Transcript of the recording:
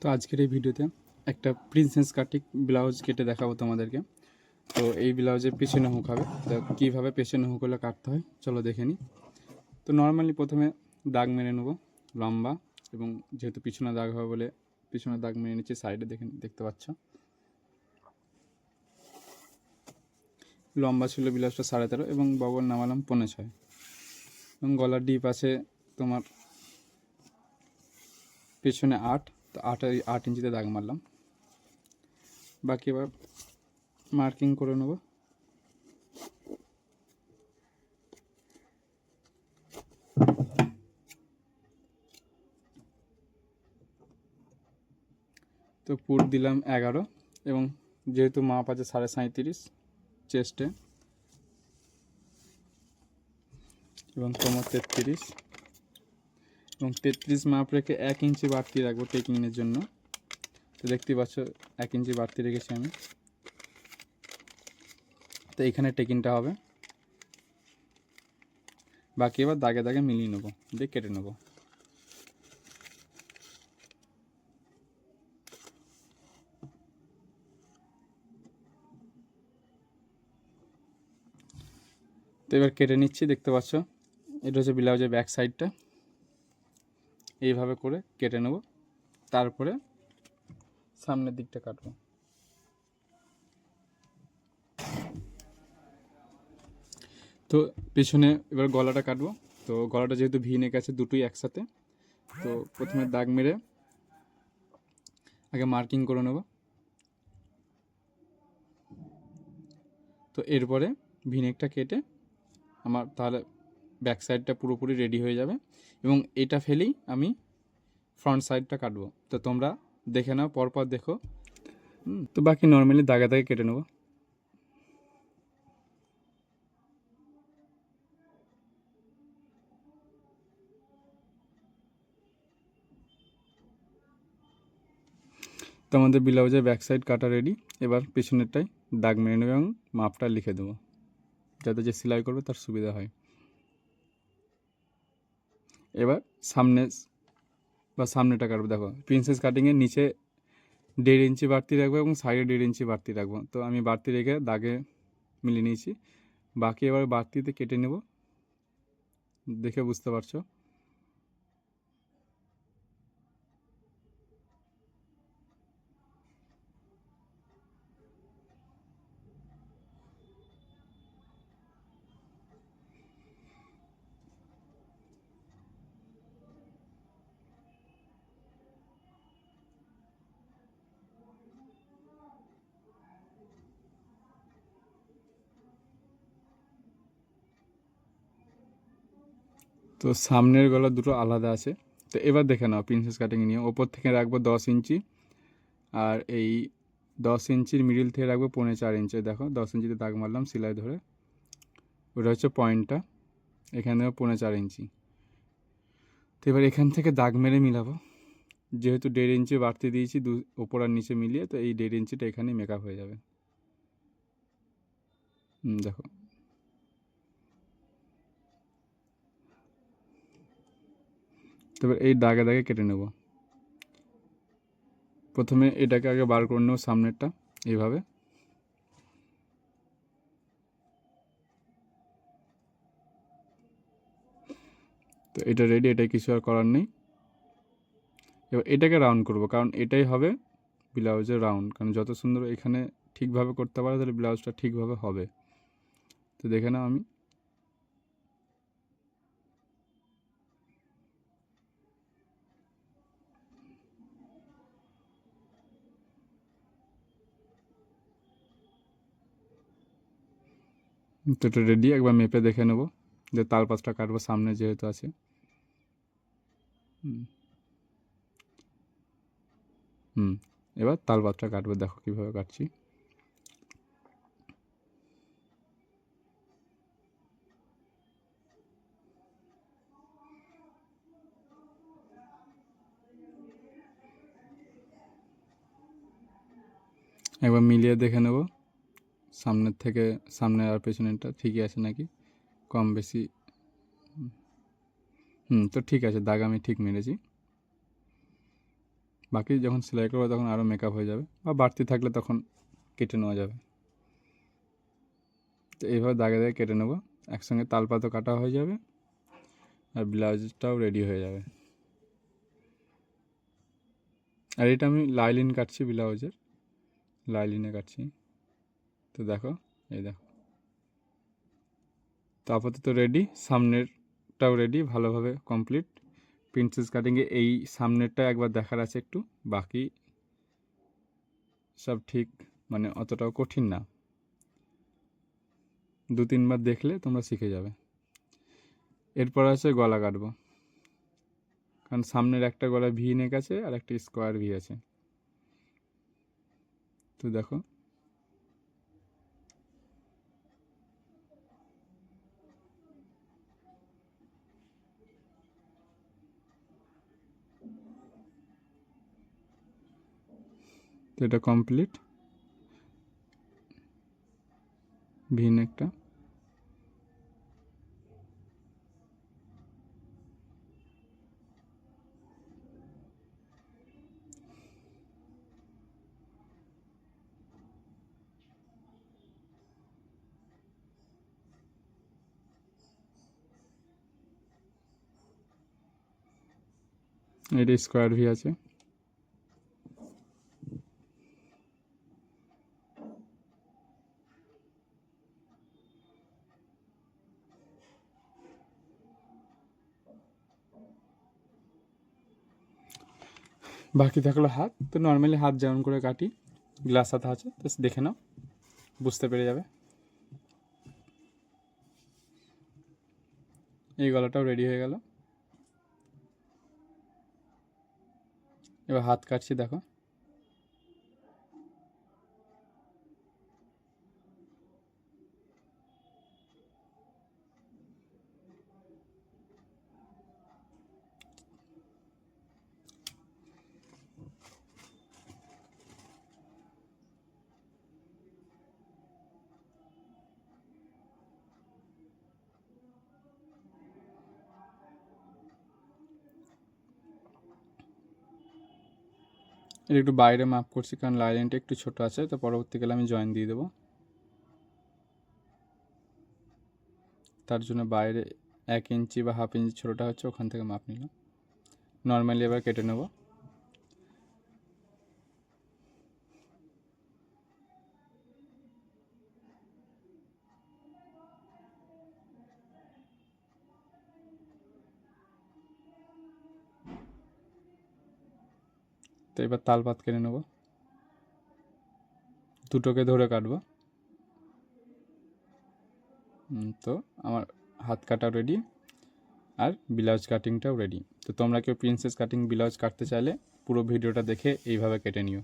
তো আজকের এই ভিডিওতে একটা প্রিন্সেস কাটিক ব্লাউজ কেটে দেখাবো তোমাদেরকে। তো এই ব্লাউজের পেছনে হুক হবে। তো কীভাবে পেছনে হুক হলে কাটতে হয়, চলো দেখে নিই তো নর্মালি প্রথমে দাগ মেরে নেব, লম্বা, এবং যেহেতু পিছনে দাগ হবে বলে পিছনে দাগ মেরে নিচ্ছি সাইডে দেখে দেখতে পাচ্ছ? লম্বা ছিল ব্লাউজটা সাড়ে তেরো এবং বগল নামালাম পৌনে ছয়। এবং গলার ডিপ আছে তোমার পেছনে আট তো আট আট ইঞ্চিতে দাগ মারলাম। বাকি এবার মার্কিং করে নেব। তো পুর দিলাম এগারো এবং যেহেতু মাপ আছে সাড়ে সাঁত্রিশ চেস্টে এবং কোমর তেত্রিশ। এবং তেত্রিশ মাপ রেখে এক ইঞ্চি বাড়তি রাখব টেকিংয়ের জন্য। তো দেখতেই পাচ্ছ, এক ইঞ্চি বাড়তি রেখেছি আমি। তো এখানে টেকিংটা হবে। বাকি এবার দাগে দাগে মিলিয়ে নেব, দিয়ে কেটে নেব। তো এবার কেটে নিচ্ছি, দেখতে পাচ্ছ? এটা হচ্ছে ব্লাউজের ব্যাক সাইডটা এইভাবে করে কেটে নেব। তারপরে সামনের দিকটা কাটবো। তো পেছনে এবার গলাটা কাটবো। তো গলাটা যেহেতু ভি নেক আছে দুটোই একসাথে, তো প্রথমে দাগ মেরে আগে মার্কিং করে নেব। তো এরপরে ভিনেকটা কেটে আমার তাহলে ব্যাক সাইডটা পুরোপুরি রেডি হয়ে যাবে এবং এটা ফেলেই আমি ফ্রন্ট সাইডটা কাটবো। তো তোমরা দেখে নাও, পরপর দেখো। তো বাকি নর্মালি দাগে দাগে কেটে নেব। তো আমাদের ব্লাউজের ব্যাক সাইড কাটা রেডি এবার পেছনেরটাই দাগ মেরে নেবে এবং মাপটা লিখে দেবো। যাতে যে সেলাই করবে তার সুবিধা হয়। এবার সামনে বা সামনেটা কাটবো, দেখো প্রিন্সেস কাটিংয়ের নিচে দেড় ইঞ্চি বাড়তি রাখব এবং সাইডে দেড় ইঞ্চি বাড়তি রাখব। তো আমি বাড়তি রেখে দাগে মিলিয়ে নিয়েছি। বাকি এবার বাড়তিতে কেটে নেব। দেখে বুঝতে পারছ? তো সামনের গলা দুটো আলাদা আছে। তো এবার দেখে নাও প্রিন্সেস কাটিং নিয়ে। ওপর থেকে রাখব দশ ইঞ্চি, আর এই দশ ইঞ্চির মিডিল থেকে রাখব পৌনে চার ইঞ্চি। দেখো, দশ ইঞ্চিতে দাগ মারলাম সেলাই ধরে। ওটা হচ্ছে পয়েন্টটা এখানে দেবো পৌনে চার ইঞ্চি। তো এবার এখান থেকে দাগ মেরে মিলাবো। যেহেতু দেড় ইঞ্চি বাড়তি দিয়েছি, দু, ওপর আর নিচে মিলিয়ে, তো এই দেড় ইঞ্চিটা এখানেই মেকআপ হয়ে যাবে। দেখো। তবে এই দাগে দাগে কেটে নেব। প্রথমে এটাকে আগে বার করে নেব সামনেরটা এইভাবে। তো এটা রেডি এটাই কিছু আর করার নেই। এবার এটাকে রাউন্ড করব, কারণ এটাই হবে ব্লাউজের রাউন্ড কারণ যত সুন্দর এখানে ঠিকভাবে করতে পারে, তাহলে ব্লাউজটা ঠিকভাবে হবে। তো দেখে নাও আমি। তো এটা রেডি, একবার মেপে দেখে নেব যে তাল পাঁচটা কাটবো সামনে যেহেতু আছে। হুম। এবার তাল পাঁচটা কাটবো, দেখো কীভাবে কাটছি। একবার মিলিয়ে দেখে নেব। সামনের থেকে সামনে আর পেছনেরটা ঠিকই আছে নাকি? কম বেশি। হুম, তো ঠিক আছে, দাগ আমি ঠিক মেরেছি। বাকি যখন সেলাই করব তখন আরও মেকআপ হয়ে যাবে বা বাড়তি থাকলে তখন কেটে নেওয়া যাবে। তো এইভাবে দাগে দাগে কেটে নেব। একসঙ্গে তালপাতও কাটা হয়ে যাবে আর ব্লাউজটাও রেডি হয়ে যাবে। আর এটা আমি লাইলিন কাটছি ব্লাউজের। লাইলিনে কাটছি। তো দেখো, এই দেখো। তো আপাতত রেডি সামনেরটাও রেডি ভালোভাবে কমপ্লিট প্রিন্সেস কাটিংয়ে এই সামনেরটা একবার দেখার আছে একটু, বাকি সব ঠিক মানে অতটাও কঠিন না। দু তিনবার দেখলে তোমরা শিখে যাবে। এরপর আছে গলা কাটবো। কারণ সামনের একটা গলা ভি নেক আছে আর একটা স্কোয়ার ভি আছে। তো দেখো। তো এটা কমপ্লিট ভি নেকটা এটা স্কোয়ার ভি আছে। বাকি থাকল হাত। তো নর্মালি হাত যেমন করে কাটি গ্লাস হাত আছে, তো দেখে নাও, বুঝতে পেরে যাবে। এই গলাটাও রেডি হয়ে গেল। এবার হাত কাটছি, দেখো। এটা একটু বাইরে মাপ করছি কারণ লাইনটা একটু ছোট আছে, তো পরবর্তীকালে আমি জয়েন দিয়ে দেবো। তার জন্য বাইরে এক ইঞ্চি বা হাফ ইঞ্চি ছোটোটা হচ্ছে ওখান থেকে মাপ নিলাম। নর্মালি এবার কেটে নেব। তো এবার তাল পাত কেটে নেব। দুটোকে ধরে কাটব। তো আমার হাত কাটা রেডি আর ব্লাউজ কাটিংটাও রেডি তো তোমরা কেউ প্রিন্সেস কাটিং ব্লাউজ কাটতে চাইলে পুরো ভিডিওটা দেখে এইভাবে কেটে নিও।